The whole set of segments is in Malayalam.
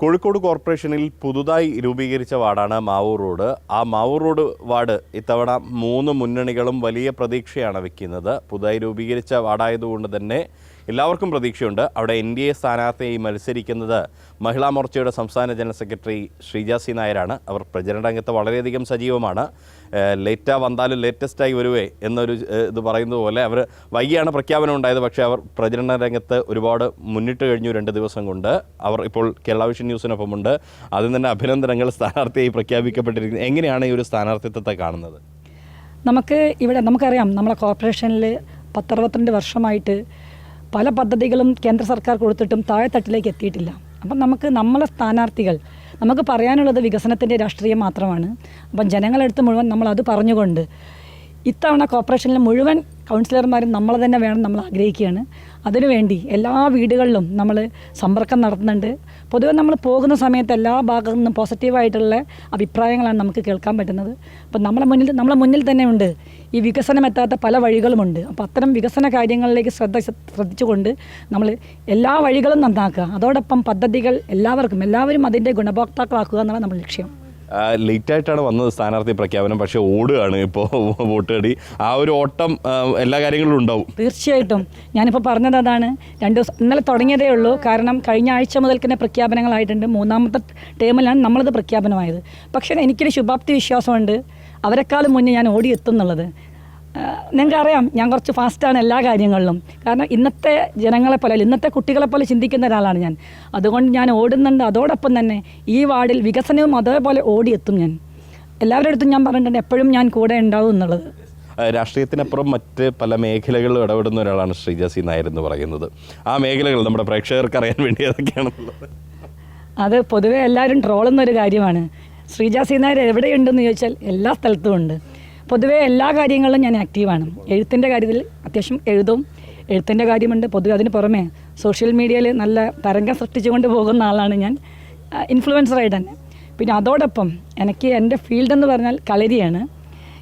കോഴിക്കോട് കോർപ്പറേഷനിൽ പുതുതായി രൂപീകരിച്ച വാർഡാണ് മാവൂർ റോഡ്. ആ മാവൂർ റോഡ് വാർഡ് ഇത്തവണ മൂന്ന് മുന്നണികളും വലിയ പ്രതീക്ഷയാണ് വയ്ക്കുന്നത് പുതുതായി രൂപീകരിച്ച വാർഡായതുകൊണ്ട് തന്നെ എല്ലാവർക്കും പ്രതീക്ഷയുണ്ട്. അവിടെ എൻ ഡി എ സ്ഥാനാർത്ഥിയായി മത്സരിക്കുന്നത് മഹിളാ മോർച്ചയുടെ സംസ്ഥാന ജനറൽ സെക്രട്ടറി ശ്രീജ സി നായരാണ്. അവർ പ്രചരണ രംഗത്ത് വളരെയധികം സജീവമാണ്. ലേറ്റാ വന്നാലും ലേറ്റസ്റ്റായി വരുവേ എന്നൊരു ഇത് പറയുന്നത് പോലെ അവർ വൈകിയാണ് പ്രഖ്യാപനം ഉണ്ടായത്. പക്ഷേ അവർ പ്രചരണ രംഗത്ത് ഒരുപാട് മുന്നിട്ട് കഴിഞ്ഞു രണ്ട് ദിവസം കൊണ്ട്. അവർ ഇപ്പോൾ കേരള വിഷൻ ന്യൂസിനൊപ്പമുണ്ട്. അതിൽ തന്നെ അഭിനന്ദനങ്ങൾ സ്ഥാനാർത്ഥിയായി പ്രഖ്യാപിക്കപ്പെട്ടിരിക്കുന്നത് എങ്ങനെയാണ് ഈ ഒരു സ്ഥാനാർത്ഥിത്വത്തെ കാണുന്നത്? നമുക്ക് ഇവിടെ നമുക്കറിയാം നമ്മളെ കോർപ്പറേഷനിൽ പത്തറുപത്തിരണ്ട് വർഷമായിട്ട് പല പദ്ധതികളും കേന്ദ്ര സർക്കാർ കൊടുത്തിട്ടും താഴെത്തട്ടിലേക്ക് എത്തിയിട്ടില്ല. അപ്പം നമുക്ക് നമ്മളെ സ്ഥാനാർത്ഥികൾ നമുക്ക് പറയാനുള്ളത് വികസനത്തിന്റെ രാഷ്ട്രീയം മാത്രമാണ്. അപ്പം ജനങ്ങളെടുത്ത് മുഴുവൻ നമ്മൾ അത് പറഞ്ഞുകൊണ്ട് ഇത്തവണ കോർപ്പറേഷനിൽ മുഴുവൻ കൗൺസിലർമാരും നമ്മൾ തന്നെ വേണം നമ്മൾ ആഗ്രഹിക്കുകയാണ്. അതിനുവേണ്ടി എല്ലാ വീടുകളിലും നമ്മൾ സമ്പർക്കം നടത്തുന്നുണ്ട്. പൊതുവെ നമ്മൾ പോകുന്ന സമയത്ത് എല്ലാ ഭാഗത്തു നിന്നും പോസിറ്റീവായിട്ടുള്ള അഭിപ്രായങ്ങളാണ് നമുക്ക് കേൾക്കാൻ പറ്റുന്നത്. അപ്പം നമ്മളെ മുന്നിൽ നമ്മളെ മുന്നിൽ തന്നെ ഉണ്ട്. ഈ വികസനം എത്താത്ത പല വഴികളുമുണ്ട് അപ്പോൾ അത്തരം വികസന കാര്യങ്ങളിലേക്ക് ശ്രദ്ധ ശ്രദ്ധിച്ചുകൊണ്ട് നമ്മൾ എല്ലാ വഴികളും നന്നാക്കുക. അതോടൊപ്പം പദ്ധതികൾ എല്ലാവർക്കും എല്ലാവരും അതിന്റെ ഗുണഭോക്താക്കളാക്കുക എന്നാണ് നമ്മുടെ ലക്ഷ്യം. ലേറ്റായിട്ടാണ് വന്നത് സ്ഥാനാർത്ഥി പ്രഖ്യാപനം പക്ഷേ ഓടുകയാണ് ഇപ്പോൾ വോട്ടുകടി ആ ഒരു ഓട്ടം എല്ലാ കാര്യങ്ങളും ഉണ്ടാവും. തീർച്ചയായിട്ടും. ഞാനിപ്പോൾ പറഞ്ഞത് അതാണ്. രണ്ട് ദിവസം ഇന്നലെ തുടങ്ങിയതേ ഉള്ളൂ. കാരണം കഴിഞ്ഞ ആഴ്ച മുതൽ തന്നെ പ്രഖ്യാപനങ്ങളായിട്ടുണ്ട്. മൂന്നാമത്തെ ടേമിലാണ് നമ്മളത് പ്രഖ്യാപനമായത്. പക്ഷേ എനിക്കൊരു ശുഭാപ്തി വിശ്വാസമുണ്ട്. അവരെക്കാളും മുന്നേ ഞാൻ ഓടിയെത്തും എന്നുള്ളത് നിങ്ങൾക്ക് അറിയാം ഞാൻ കുറച്ച് ഫാസ്റ്റാണ് എല്ലാ കാര്യങ്ങളിലും. കാരണം ഇന്നത്തെ ജനങ്ങളെ പോലെ ഇന്നത്തെ കുട്ടികളെ പോലെ ചിന്തിക്കുന്ന ഒരാളാണ് ഞാൻ. അതുകൊണ്ട് ഞാൻ ഓടുന്നുണ്ട്. അതോടൊപ്പം തന്നെ ഈ വാർഡിൽ വികസനവും അതേപോലെ ഓടിയെത്തും ഞാൻ. എല്ലാവരുടെ അടുത്തും ഞാൻ പറഞ്ഞിട്ടുണ്ട് എപ്പോഴും ഞാൻ കൂടെ ഉണ്ടാവും എന്നുള്ളത്. രാഷ്ട്രീയത്തിനപ്പുറം മറ്റ് പല മേഖലകളിലും ഇടപെടുന്ന ഒരാളാണ് ശ്രീജസി നായർ എന്ന് പറയുന്നത്. ആ മേഖലകൾ നമ്മുടെ പ്രേക്ഷകർക്ക് അറിയാൻ വേണ്ടി ഏതൊക്കെയാണെന്നുള്ളത്. അത് പൊതുവെ എല്ലാവരും ട്രോളുന്ന ഒരു കാര്യമാണ്. ശ്രീജാസി നായർ എവിടെയുണ്ടെന്ന് ചോദിച്ചാൽ എല്ലാ സ്ഥലത്തും ഉണ്ട്. പൊതുവേ എല്ലാ കാര്യങ്ങളിലും ഞാൻ ആക്റ്റീവാണ് എഴുത്തിന്റെ കാര്യത്തിൽ അത്യാവശ്യം എഴുതും. എഴുത്തിന്റെ കാര്യമുണ്ട്. പൊതുവെ അതിന് പുറമേ സോഷ്യൽ മീഡിയയിൽ നല്ല തരംഗം സൃഷ്ടിച്ചുകൊണ്ട് പോകുന്ന ആളാണ് ഞാൻ. ഇൻഫ്ലുവൻസറായിട്ട് തന്നെ. പിന്നെ അതോടൊപ്പം എനിക്ക് എന്റെ ഫീൽഡ് എന്ന് പറഞ്ഞാൽ കളരിയാണ്.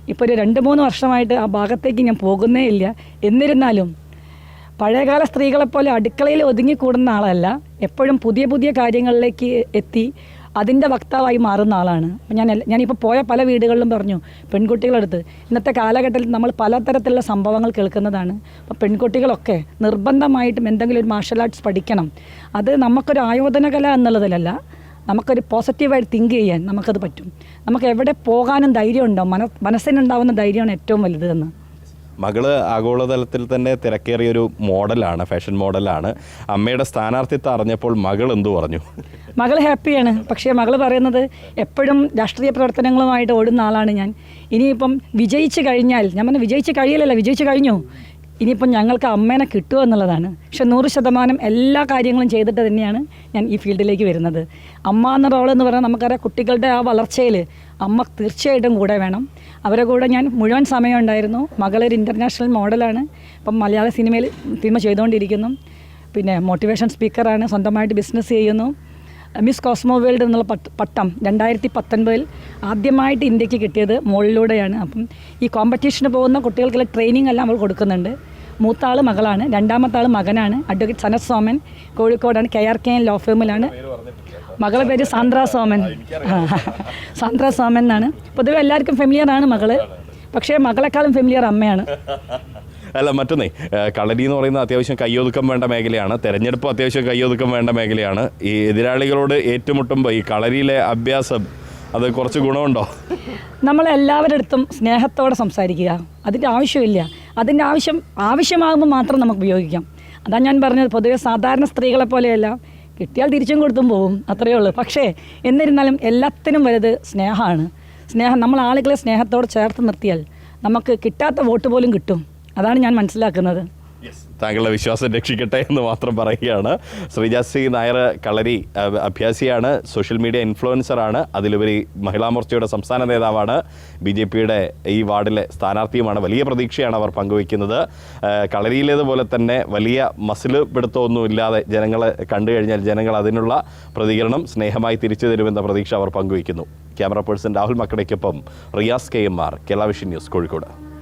ഇപ്പോൾ ഒരു രണ്ട് മൂന്ന് വർഷമായിട്ട് ആ ഭാഗത്തേക്ക് ഞാൻ പോകുന്നേ ഇല്ല. എന്നിരുന്നാലും പഴയകാല സ്ത്രീകളെപ്പോലെ അടുക്കളയിൽ ഒതുങ്ങിക്കൂടുന്ന ആളല്ല. എപ്പോഴും പുതിയ പുതിയ കാര്യങ്ങളിലേക്ക് എത്തി. അതിന്റെ വക്താവായി മാറുന്ന ആളാണ്. ഞാൻ ഞാനിപ്പോൾ പോയ പല വീടുകളിലും പറഞ്ഞു പെൺകുട്ടികളടുത്ത് ഇന്നത്തെ കാലഘട്ടത്തിൽ നമ്മൾ പലതരത്തിലുള്ള സംഭവങ്ങൾ കേൾക്കുന്നതാണ്. അപ്പോൾ പെൺകുട്ടികളൊക്കെ നിർബന്ധമായിട്ടും എന്തെങ്കിലും ഒരു മാർഷൽ ആർട്സ് പഠിക്കണം. അത് നമുക്കൊരു ആയോധന കല എന്നുള്ളതിലല്ല നമുക്കൊരു പോസിറ്റീവായിട്ട് തിങ്ക് ചെയ്യാൻ നമുക്കത് പറ്റും. നമുക്ക് എവിടെ പോകാനും ധൈര്യം ഉണ്ടാവും മന മനസ്സിനുണ്ടാവുന്ന ധൈര്യമാണ് ഏറ്റവും വലുതെന്ന് മകൾ ആഗോളതലത്തിൽ തന്നെ തിരക്കേറിയ ഒരു മോഡലാണ് ഫാഷൻ മോഡലാണ്. അമ്മയുടെ സ്ഥാനാർത്ഥിത്വം അറിഞ്ഞപ്പോൾ മകൾ എന്തു പറഞ്ഞു? മകൾ ഹാപ്പിയാണ്. പക്ഷേ മകൾ പറയുന്നത് എപ്പോഴും രാഷ്ട്രീയ പ്രവർത്തനങ്ങളുമായിട്ട് ഓടുന്ന ആളാണ് ഞാൻ. ഇനിയിപ്പം വിജയിച്ചു കഴിഞ്ഞാൽ ഞാൻ പറഞ്ഞു വിജയിച്ച് കഴിയില്ലല്ലോ വിജയിച്ചു കഴിഞ്ഞു. ഇനിയിപ്പം ഞങ്ങൾക്ക് അമ്മേനെ കിട്ടുക എന്നുള്ളതാണ്. പക്ഷെ നൂറ് ശതമാനം എല്ലാ കാര്യങ്ങളും ചെയ്തിട്ട് തന്നെയാണ് ഞാൻ ഈ ഫീൽഡിലേക്ക് വരുന്നത്. അമ്മ എന്ന റോൾ എന്ന് പറഞ്ഞാൽ നമുക്കറിയാം കുട്ടികളുടെ ആ വളർച്ചയിൽ അമ്മ തീർച്ചയായിട്ടും കൂടെ വേണം. അവരെ കൂടെ ഞാൻ മുഴുവൻ സമയം ഉണ്ടായിരുന്നു. മകളൊരു ഇന്റർനാഷണൽ മോഡലാണ് ഇപ്പം മലയാള സിനിമയിൽ സിനിമ ചെയ്തുകൊണ്ടിരിക്കുന്നു. പിന്നെ മോട്ടിവേഷൻ സ്പീക്കറാണ് സ്വന്തമായിട്ട് ബിസിനസ് ചെയ്യുന്നു. മിസ് കോസ്മോ വേൾഡ് എന്നുള്ള പട്ട് രണ്ടായിരത്തി പത്തൊൻപതിൽ ആദ്യമായിട്ട് ഇന്ത്യയ്ക്ക് കിട്ടിയത് മോളിലൂടെയാണ്. അപ്പം ഈ കോമ്പറ്റീഷന് പോകുന്ന കുട്ടികൾക്കുള്ള ട്രെയിനിങ് എല്ലാം അവൾ കൊടുക്കുന്നുണ്ട്. മൂത്ത ആൾ മകളാണ്. രണ്ടാമത്തെ ആൾ മകനാണ്. അഡ്വക്കേറ്റ് സനത് സോമൻ. കോഴിക്കോടാണ്. K R K N law ഫേമിലാണ് മകളെ പേര് സാന്ദ്ര സോമൻ. സാന്ദ്ര സോമൻ എന്നാണ്. പൊതുവെ എല്ലാവർക്കും ഫെമിലിയറാണ് മകൾ. പക്ഷേ മകളെക്കാളും ഫെമിലിയർ അമ്മയാണ്. അല്ല മറ്റൊന്നേ കളരി എന്ന് പറയുന്നത് അത്യാവശ്യം കയ്യൊതുക്കം വേണ്ട മേഖലയാണ്. തെരഞ്ഞെടുപ്പ് അത്യാവശ്യം കയ്യൊതുക്കം വേണ്ട മേഖലയാണ്. ഈ എതിരാളികളോട് ഏറ്റുമുട്ടുമ്പോൾ ഈ കളരിയിലെ അഭ്യാസം അത് കുറച്ച് ഗുണമുണ്ടോ? നമ്മൾ എല്ലാവരുടെ അടുത്തും സ്നേഹത്തോടെ സംസാരിക്കുക. അതിന്റെ ആവശ്യമില്ല. അതിന്റെ ആവശ്യം ആവശ്യമാകുമ്പോൾ മാത്രം നമുക്ക് ഉപയോഗിക്കാം. അതാ ഞാൻ പറഞ്ഞത് പൊതുവെ സാധാരണ സ്ത്രീകളെ പോലെയല്ല. കിട്ടിയാൽ തിരിച്ചും കൊടുത്തും പോകും അത്രയേ ഉള്ളൂ. പക്ഷേ എന്നിരുന്നാലും എല്ലാത്തിനും വലുത് സ്നേഹമാണ്. സ്നേഹം നമ്മൾ ആളുകളെ സ്നേഹത്തോടെ ചേർത്ത് നിർത്തിയാൽ നമുക്ക് കിട്ടാത്ത വോട്ട് പോലും കിട്ടും. അതാണ് ഞാൻ മനസ്സിലാക്കുന്നത്. താങ്കളുടെ വിശ്വാസം രക്ഷിക്കട്ടെ എന്ന് മാത്രം പറയുകയാണ്. ശ്രീജാസി നായർ കളരി അഭ്യാസിയാണ് സോഷ്യൽ മീഡിയ ഇൻഫ്ലുവൻസറാണ് അതിലുപരി മഹിളാ മോർച്ചയുടെ സംസ്ഥാന നേതാവാണ് ബി ജെ പിയുടെ ഈ വാർഡിലെ സ്ഥാനാർത്ഥിയുമാണ്. വലിയ പ്രതീക്ഷയാണ് അവർ പങ്കുവയ്ക്കുന്നത്. കളരിയിലേതുപോലെ തന്നെ വലിയ മസിൽ പിടുത്തമൊന്നും ഇല്ലാതെ ജനങ്ങളെ കണ്ടു കഴിഞ്ഞാൽ ജനങ്ങൾ അതിനുള്ള പ്രതികരണം സ്നേഹമായി തിരിച്ചു തരുമെന്ന പ്രതീക്ഷ അവർ പങ്കുവയ്ക്കുന്നു. Camera person Rahul മക്കടയ്ക്കൊപ്പം Riyas K M R Kerala vision news Kozhikode.